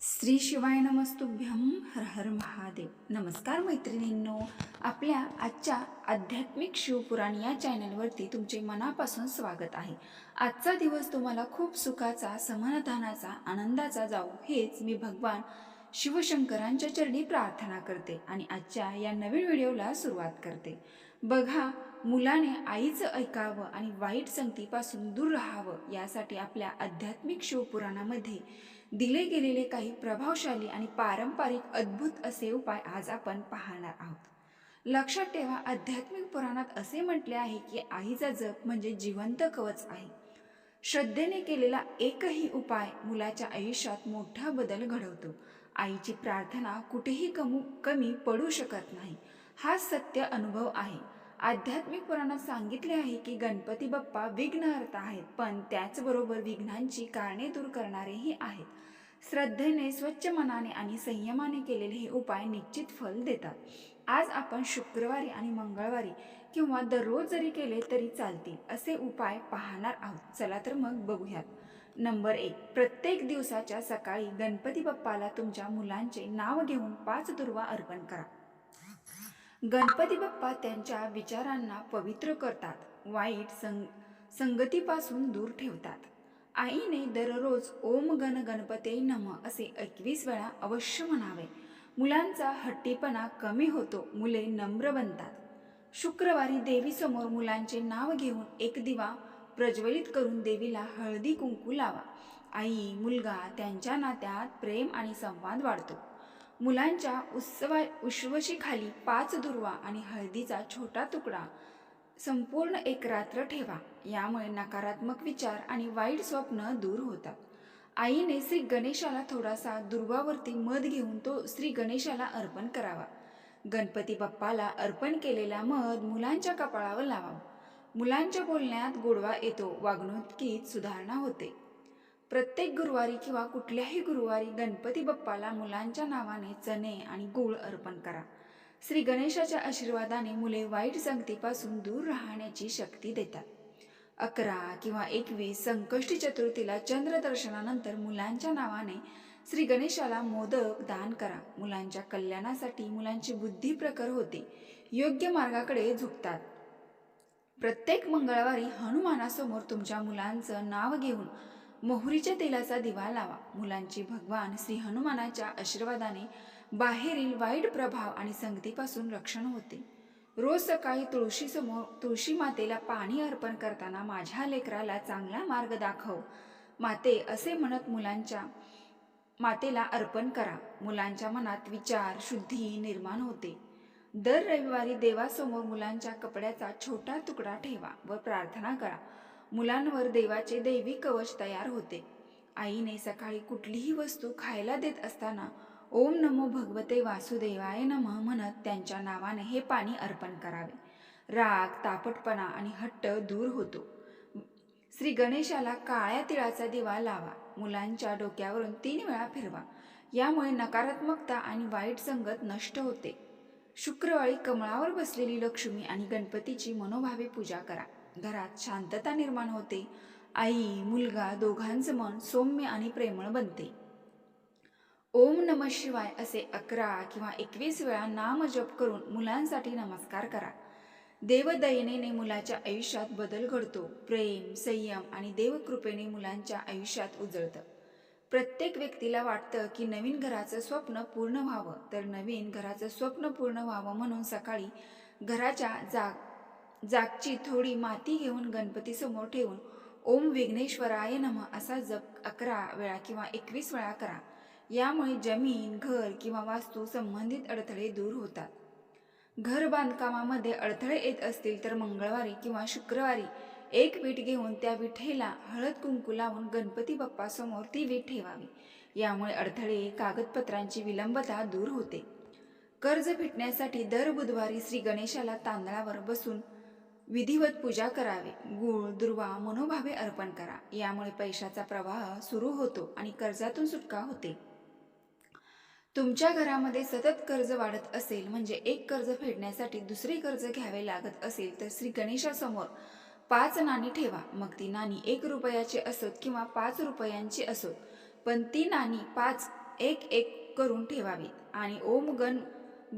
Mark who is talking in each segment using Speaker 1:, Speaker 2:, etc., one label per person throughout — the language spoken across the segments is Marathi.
Speaker 1: श्री शिवाय नमस्तुभ्यम हर हर महादेव. नमस्कार मैत्रिणींनो. आपल्या आजच्या आध्यात्मिक शिवपुराण या चॅनलवरती तुमचे मनापासून स्वागत आहे. आजचा दिवस तुम्हाला खूप सुखाचा समाधानाचा आनंदाचा जाऊ हेच मी भगवान शिवशंकरांच्या चरणी प्रार्थना करते आणि आजच्या या नवीन व्हिडिओला सुरुवात करते. बघा मुलाने आईचं ऐकावं आणि वाईट संगतीपासून दूर राहावं यासाठी आपल्या आध्यात्मिक शिवपुराणामध्ये दिले गेलेले काही प्रभावशाली आणि पारंपरिक अद्भुत असे उपाय आज आपण पाहणार आहोत. लक्षात ठेवा आध्यात्मिक पुराणात असे म्हटले आहे की आईचा जप म्हणजे जिवंत कवच आहे. श्रद्धेने केलेला एकही उपाय मुलाच्या आयुष्यात मोठा बदल घडवतो. आईची प्रार्थना कुठेही कमू कमी पडू शकत नाही. हा सत्य अनुभव आहे. आध्यात्मिक पुराणात सांगितले आहे की गणपती बाप्पा विघ्नहर्ता आहेत पण त्याचबरोबर विघ्नांची कारणे दूर करणारेही आहेत. श्रद्धेने स्वच्छ मनाने आणि संयमाने केलेले हे उपाय निश्चित फल देतात. आज आपण शुक्रवारी आणि मंगळवारी किंवा दररोज जरी केले तरी चालतील असे उपाय पाहणार आहोत. चला तर मग बघूयात. नंबर एक. प्रत्येक दिवसाच्या सकाळी गणपती बाप्पाला तुमच्या मुलांचे नाव घेऊन पाच दुर्वा अर्पण करा. गणपती बाप्पा त्यांच्या विचारांना पवित्र करतात वाईट संग संगतीपासून दूर ठेवतात. आईने दररोज ओम गण गणपते नम असे एकवीस वेळा अवश्य म्हणावे. मुलांचा हट्टीपणा कमी होतो मुले नम्र बनतात. शुक्रवारी देवीसमोर मुलांचे नाव घेऊन एक दिवा प्रज्वलित करून देवीला हळदी कुंकू लावा. आई मुलगा त्यांच्या नात्यात प्रेम आणि संवाद वाढतो. मुलांच्या उत्सवा उश्वशीखाली पाच दुर्वा आणि हळदीचा छोटा तुकडा. संपूर्ण एक रात्र ठेवा. यामुळे नकारात्मक विचार आणि वाईट स्वप्न दूर होतात. आईने श्री गणेशाला थोडासा दुर्वावरती मध घेऊन तो श्री गणेशाला अर्पण करावा. गणपती बाप्पाला अर्पण केलेला मध मुलांच्या कपाळावर लावावा मुलांच्या बोलण्यात गोडवा येतो. वागणुकीत सुधारणा होते. प्रत्येक गुरुवारी किंवा कुठल्याही गुरुवारी गणपती बाप्पाला मुलांच्या नावाने चणे आणि गूळ अर्पण करा. श्री गणेशाच्या आशीर्वादाने मुले वाईट संगतीपासून दूर राहण्याची शक्ती देतात. अकरा किंवा एकवीस संकष्टी चतुर्थीला चंद्रदर्शनानंतर मुलांच्या नावाने श्री गणेशाला मोदक दान करा. मुलांच्या कल्याणासाठी मुलांची बुद्धी प्रखर होते. योग्य मार्गाकडे झुकतात. प्रत्येक मंगळवारी हनुमानासमोर तुमच्या मुलांचं नाव घेऊन मोहरीच्या तेलाचा दिवा लावा. मुलांची भगवान श्री हनुमानाच्या आशीर्वादाने बाहेरील वाईट प्रभाव आणि संगतीपासून रक्षण होते. रोज सकाळी तुळशीसमोर तुळशी मातेला पाणी अर्पण करताना माझ्या लेकराला चांगला मार्ग दाखव. माते असे म्हणत मुलांच्या मातेला अर्पण करा. मुलांच्या मनात विचार शुद्धी निर्माण होते. दर रविवारी देवासमोर मुलांच्या कपड्याचा छोटा तुकडा ठेवा व प्रार्थना करा. मुलांवर देवाचे दैवी कवच तयार होते. आईने सकाळी कुठलीही वस्तू खायला देत असताना ओम नमो भगवते वासुदेवाय नमः म्हणत त्यांच्या नावाने हे पाणी अर्पण करावे. राग तापटपणा आणि हट्ट दूर होतो. श्री गणेशाला काळ्या तिळाचा दिवा लावा. मुलांच्या डोक्यावरून तीन वेळा फिरवा. यामुळे नकारात्मकता आणि वाईट संगत नष्ट होते. शुक्रवारी कमळावर बसलेली लक्ष्मी आणि गणपतीची मनोभावे पूजा करा. घरात शांतता निर्माण होते. आई मुलगा दोघांचं मन सौम्य आणि प्रेमळ बनते. ओम नम शिवाय असे अकरा किंवा एकवीस वेळा नाम जप करून मुलांसाठी नमस्कार करा. देवदयनेने मुलाच्या आयुष्यात बदल घडतो. प्रेम संयम आणि देवकृपेने मुलांच्या आयुष्यात उजळतं. प्रत्येक व्यक्तीला वाटतं की नवीन घराचं स्वप्न पूर्ण व्हावं. तर नवीन घराचं स्वप्न पूर्ण व्हावं म्हणून सकाळी घराच्या जाग जागची थोडी माती घेऊन गणपतीसमोर ठेवून ओम विघ्नेश्वराय नम असा जप अकरा वेळा किंवा एकवीस वेळा करा. यामुळे जमीन घर किंवा वास्तू संबंधित अडथळे दूर होतात. घर बांधकामामध्ये अडथळे येत असतील तर मंगळवारी किंवा शुक्रवारी एक वीट घेऊन त्या विठेला हळद कुंकू लावून गणपती बाप्पासमोर ती वीट ठेवावी. यामुळे अडथळे कागदपत्रांची विलंबता दूर होते. कर्ज फिटण्यासाठी दर बुधवारी श्री गणेशाला तांदळावर बसून विधिवत पूजा करावे. गुळ दुर्वा मनोभावे अर्पण करा. यामुळे पैशाचा प्रवाह सुरू होतो आणि कर्जातून सुटका होते. तुमच्या घरामध्ये सतत कर्ज वाढत असेल म्हणजे एक कर्ज फेडण्यासाठी दुसरे कर्ज घ्यावे लागत असेल तर श्री गणेशासमोर पाच नाणी ठेवा. मग ती नाणी एक रुपयाची असोत किंवा पाच रुपयांची असोत. पण ती नाणी पाच एक एक करून ठेवावीत. आणि ओम गण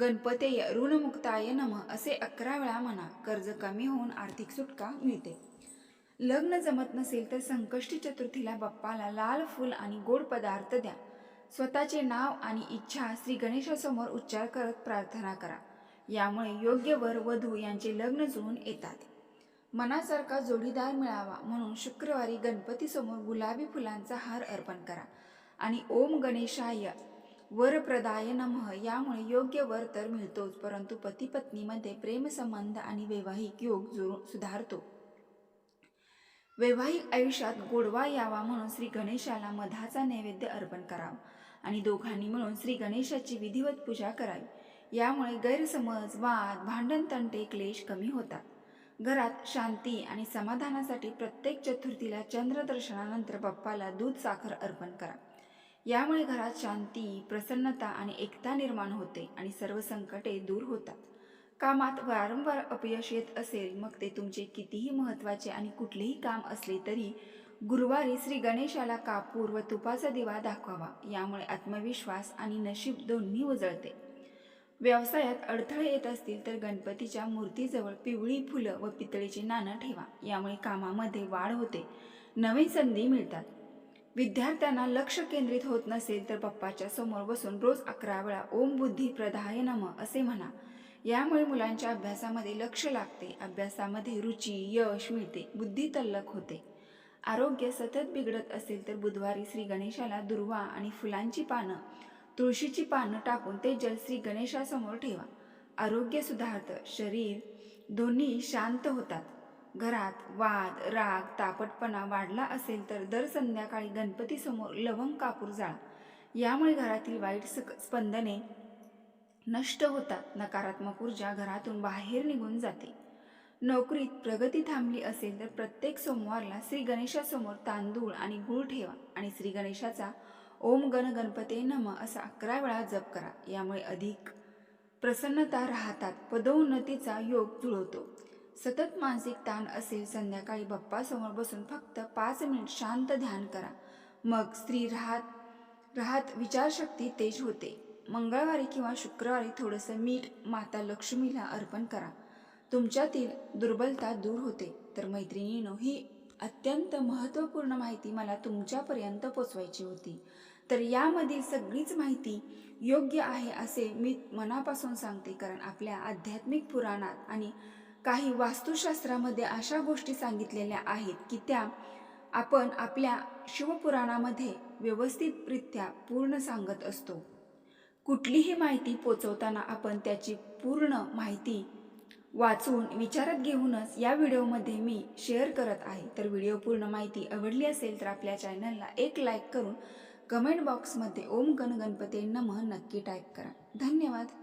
Speaker 1: गणपतेय ऋणमुक्ताय नम असे अकरा वेळा म्हणा कर्ज कमी होऊन आर्थिक सुटका मिळते. लग्न जमत नसेल तर संकष्टी चतुर्थीला बाप्पाला लाल फूल आणि गोड पदार्थ द्या. स्वतःचे नाव आणि इच्छा श्री गणेशासमोर उच्चार करत प्रार्थना करा. यामुळे योग्य वर वधू यांचे लग्न जुळून येतात. मनासारखा जोडीदार मिळावा म्हणून शुक्रवारी गणपतीसमोर गुलाबी फुलांचा हार अर्पण करा. आणि ओम गणेशाय. वरप्रदाय नमः. यामुळे योग्य वर तर मिळतोच परंतु पती पत्नीमध्ये प्रेमसंबंध आणि वैवाहिक योग जुळून सुधारतो. वैवाहिक आयुष्यात गोडवा यावा म्हणून श्री गणेशाला मधाचा नैवेद्य अर्पण करावा आणि दोघांनी मिळून श्री गणेशाची विधिवत पूजा करावी. यामुळे गैरसमज वाद भांडण तंटे क्लेश कमी होतात. घरात शांती आणि समाधानासाठी प्रत्येक चतुर्थीला चंद्रदर्शनानंतर बाप्पाला दूध साखर अर्पण करा. यामुळे घरात शांती प्रसन्नता आणि एकता निर्माण होते आणि सर्व संकटे दूर होतात. कामात वारंवार अपयश येत असेल मग ते तुमचे कितीही महत्त्वाचे आणि कुठलेही काम असले तरी गुरुवारी श्री गणेशाला कापूर व तुपाचा दिवा दाखवावा. यामुळे आत्मविश्वास आणि नशीब दोन्ही उजळते. व्यवसायात अडथळे येत असतील तर गणपतीच्या मूर्तीजवळ पिवळी फुलं व पितळेची नाणं ठेवा. यामुळे कामामध्ये वाढ होते. नवीन संधी मिळतात. विद्यार्थ्यांना लक्ष केंद्रित होत नसेल तर पप्पाच्या समोर बसून रोज अकरा वेळा ओम बुद्धी प्रदाय नम असे म्हणा. यामुळे मुलांच्या अभ्यासामध्ये लक्ष लागते. अभ्यासामध्ये रुची यश मिळते. बुद्धी तल्लक होते. आरोग्य सतत बिघडत असेल तर बुधवारी श्री गणेशाला दुर्वा आणि फुलांची पानं तुळशीची पानं टाकून ते जल श्री गणेशासमोर ठेवा. आरोग्य सुधारतं. शरीर दोन्ही शांत होतात. घरात वाद राग तापटपणा वाढला असेल तर दर संध्याकाळी गणपतीसमोर लवंग कापूर जाळा. यामुळे घरातील वाईट सक स्पंदने नष्ट होतात. नकारात्मक ऊर्जा घरातून बाहेर निघून जाते. नोकरीत प्रगती थांबली असेल तर प्रत्येक सोमवारला श्री गणेशासमोर तांदूळ आणि गूळ ठेवा आणि श्री गणेशाचा ओम गण गणपते नम असा अकरा वेळा जप करा. यामुळे अधिक प्रसन्नता राहतात. पदोन्नतीचा योग जुळवतो. सतत मानसिक ताण असेल संध्याकाळी बाप्पासमोर बसून फक्त पाच मिनिट शांत ध्यान करा. मग स्त्री राहत राहत विचारशक्ती तेज होते. मंगळवारी किंवा शुक्रवारी थोडंसं मीठ माता लक्ष्मीला अर्पण करा. तुमच्यातील दुर्बलता दूर होते. तर मैत्रिणीनो ही अत्यंत महत्त्वपूर्ण माहिती मला तुमच्यापर्यंत पोचवायची होती. तर यामधील सगळीच माहिती योग्य आहे असे मी मनापासून सांगते कारण आपल्या आध्यात्मिक पुराणात आणि काही वास्तुशास्त्रामध्ये अशा गोष्टी सांगितलेल्या आहेत की त्या आपण आपल्या शिवपुराणामध्ये व्यवस्थितरित्या पूर्ण सांगत असतो. कुठलीही माहिती पोचवताना आपण त्याची पूर्ण माहिती वाचून विचारात घेऊनच या व्हिडिओमध्ये मी शेअर करत आहे. तर व्हिडिओ पूर्ण माहिती आवडली असेल तर आपल्या चॅनलला एक लाईक करून कमेंट बॉक्समध्ये ओम गण गणपती नमः नक्की टाईप करा. धन्यवाद.